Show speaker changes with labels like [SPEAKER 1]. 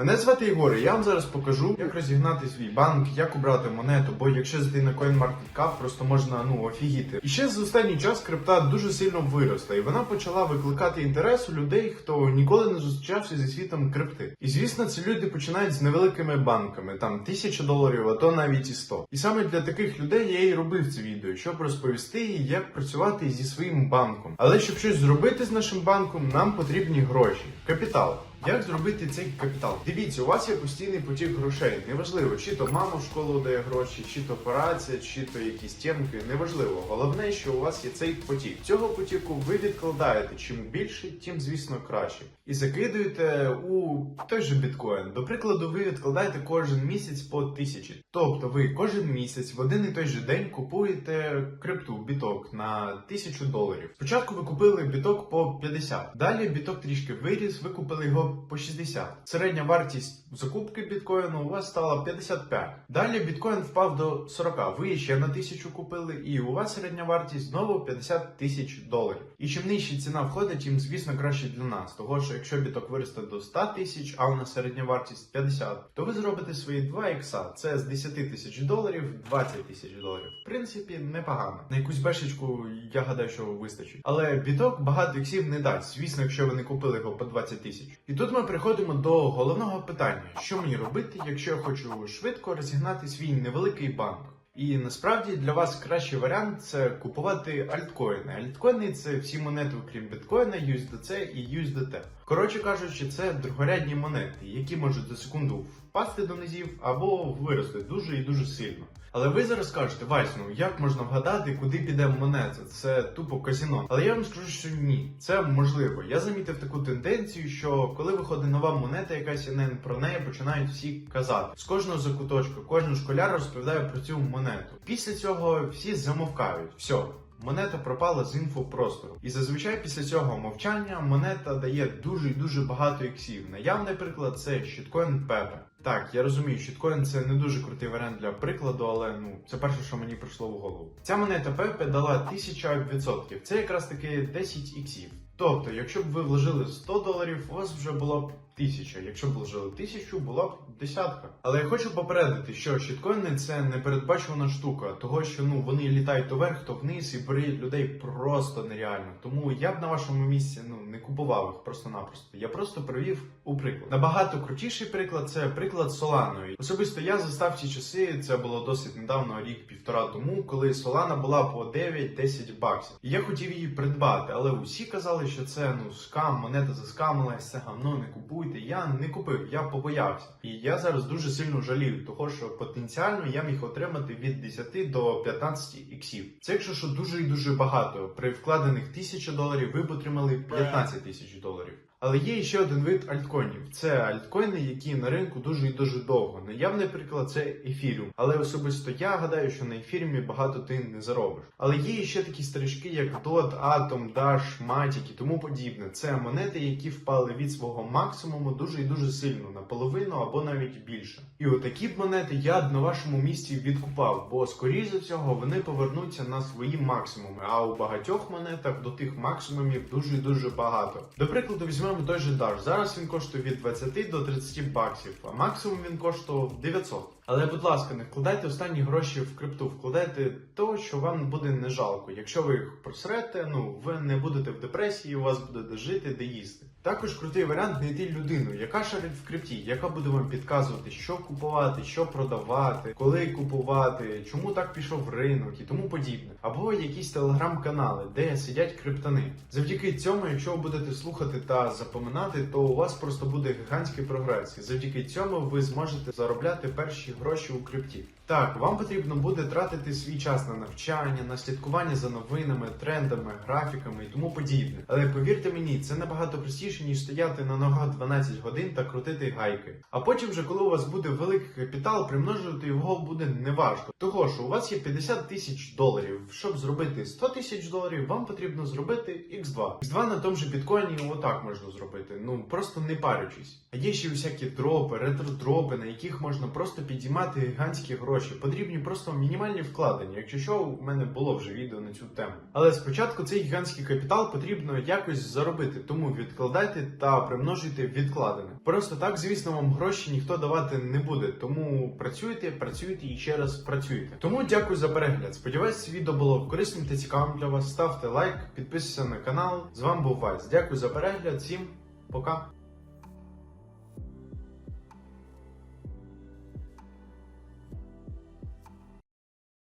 [SPEAKER 1] Мене звати Ігор, і я вам зараз покажу, як розігнати свій банк, як обрати монету, бо якщо зайти на CoinMarketCap, просто можна ну офігіти. І ще за останній час крипта дуже сильно виросла, і вона почала викликати інтерес у людей, хто ніколи не зустрічався зі світом крипти. І звісно, ці люди починають з невеликими банками, там тисяча доларів, а то навіть і 100. І саме для таких людей я і робив це відео, щоб розповісти, як працювати зі своїм банком. Але щоб щось зробити з нашим банком, нам потрібні гроші, капітал. Як зробити цей капітал? Дивіться, у вас є постійний потік грошей. Неважливо, чи то мама в школу дає гроші, чи то операція, чи то якісь тємки. Неважливо. Головне, що у вас є цей потік. Цього потіку ви відкладаєте. Чим більше, тим звісно краще. І закидуєте у той же біткоін. До прикладу, ви відкладаєте кожен місяць по тисячі. Тобто ви кожен місяць в один і той же день купуєте крипту біток на тисячу доларів. Спочатку ви купили біток по 50, далі біток трішки виріс, ви купили його по 60. Середня вартість закупки біткоїну у вас стала 55. Далі біткоін впав до 40. Ви ще на тисячу купили, і у вас середня вартість знову 50 тисяч доларів. І чим нижче ціна входить, тим звісно краще для нас. Того що якщо біток виросте до 100 тисяч, а у нас середня вартість 50, то ви зробите свої 2 ікса. Це з 10 тисяч доларів 20 тисяч доларів. В принципі, непогано. На якусь бешечку я гадаю, що вистачить. Але біток багато іксів не дасть. Звісно, якщо ви не купили його по 20 тисяч. І тут ми приходимо до головного питання: що мені робити, якщо я хочу швидко розігнати свій невеликий банк. І насправді для вас кращий варіант це купувати альткоїни. Альткоїни це всі монети, окрім біткоїна, USDC і USDT. Коротше кажучи, це другорядні монети, які можуть за секунду впасти до низів або вирости дуже і дуже сильно. Але ви зараз кажете, Вась, ну як можна вгадати, куди піде монета? Це тупо казіно. Але я вам скажу, що ні, це можливо. Я замітив таку тенденцію, що коли виходить нова монета, якась і про неї починають всі казати. З кожного закуточка, кожен школяр розповідає про цю монету. Після цього всі замовкають. Все. Монета пропала з інфопростору. І зазвичай після цього мовчання монета дає дуже і дуже багато іксів. Наявний приклад це щиткоін Пепе. Так, я розумію, щиткоін це не дуже крутий варіант для прикладу, але ну це перше, що мені прийшло в голову. Ця монета Пепе дала 1000%. Це якраз таки 10 іксів. Тобто, якщо б ви вложили 100 доларів, у вас вже було б тисяча. Якщо б вложили тисячу, була б десятка. Але я хочу попередити, що щиткоїни це непередбачувана штука, того що ну вони літають то вверх, то вниз і беруть людей просто нереально. Тому я б на вашому місці ну не купував їх просто-напросто. Я просто привів у приклад. Набагато крутіший приклад це приклад з Соланою. Особисто я застав ці часи. Це було досить недавно, рік-півтора тому, коли Солана була по 9-10 баксів. І я хотів її придбати, але усі казали, що це ну скам, монета заскамилась, це гамно, не купуйте. Я не купив, я побоявся. І я зараз дуже сильно жалію, того що потенціально я міг отримати від 10 до 15 іксів. Це якщо що дуже і дуже багато. При вкладених 1000 доларів ви б отримали 15 тисяч доларів. Але є ще один вид альткоїнів. Це альткоїни, які на ринку дуже і дуже довго. Наявний приклад це ефіріум. Але особисто я гадаю, що на ефіріумі багато ти не заробиш. Але є ще такі старички, як DOT, Atom, Dash, Matic і тому подібне. Це монети, які впали від свого максимуму дуже і дуже сильно, наполовину або навіть більше. І отакі б монети я б на вашому місці відкупав, бо скоріш за цього вони повернуться на свої максимуми. А у багатьох монетах до тих максимумів дуже і дуже багато. До прикладу, візьмемо той же Dash. Зараз він коштує від 20 до 30 баксів, а максимум він коштував 900. Але, будь ласка, не вкладайте останні гроші в крипту, вкладайте то, що вам буде не жалко. Якщо ви їх просрете, ну ви не будете в депресії, у вас буде де жити, де їсти. Також крутий варіант знайти людину, яка шарить в крипті, яка буде вам підказувати, що купувати, що продавати, коли купувати, чому так пішов ринок і тому подібне. Або якісь телеграм-канали, де сидять криптани. Завдяки цьому, якщо ви будете слухати та запоминати, то у вас просто буде гігантський прогрес. І завдяки цьому ви зможете заробляти перші гроші у крипті. Так, вам потрібно буде тратити свій час на навчання, на слідкування за новинами, трендами, графіками і тому подібне. Але повірте мені, це набагато простіше, ніж стояти на ногах 12 годин та крутити гайки. А потім, вже коли у вас буде великий капітал, примножувати його буде неважко. Того що у вас є 50 тисяч доларів. Щоб зробити 100 тисяч доларів, вам потрібно зробити X2. X2 на тому же біткоїні отак можна зробити. Ну просто не парючись. А є ще всякі дропи, ретродропи, на яких можна просто підіймати гігантські гроші. Потрібні просто мінімальні вкладення. Якщо що, у мене було вже відео на цю тему. Але спочатку цей гігантський капітал потрібно якось заробити, тому відкладайте та примножуйте відкладене. Просто так, звісно, вам гроші ніхто давати не буде. Тому працюйте, працюйте і ще раз працюйте. Тому дякую за перегляд. Сподіваюсь, відео було корисним та цікавим для вас. Ставте лайк, підписуйтесь на канал. З вами був Вайс. Дякую за перегляд. Всім пока.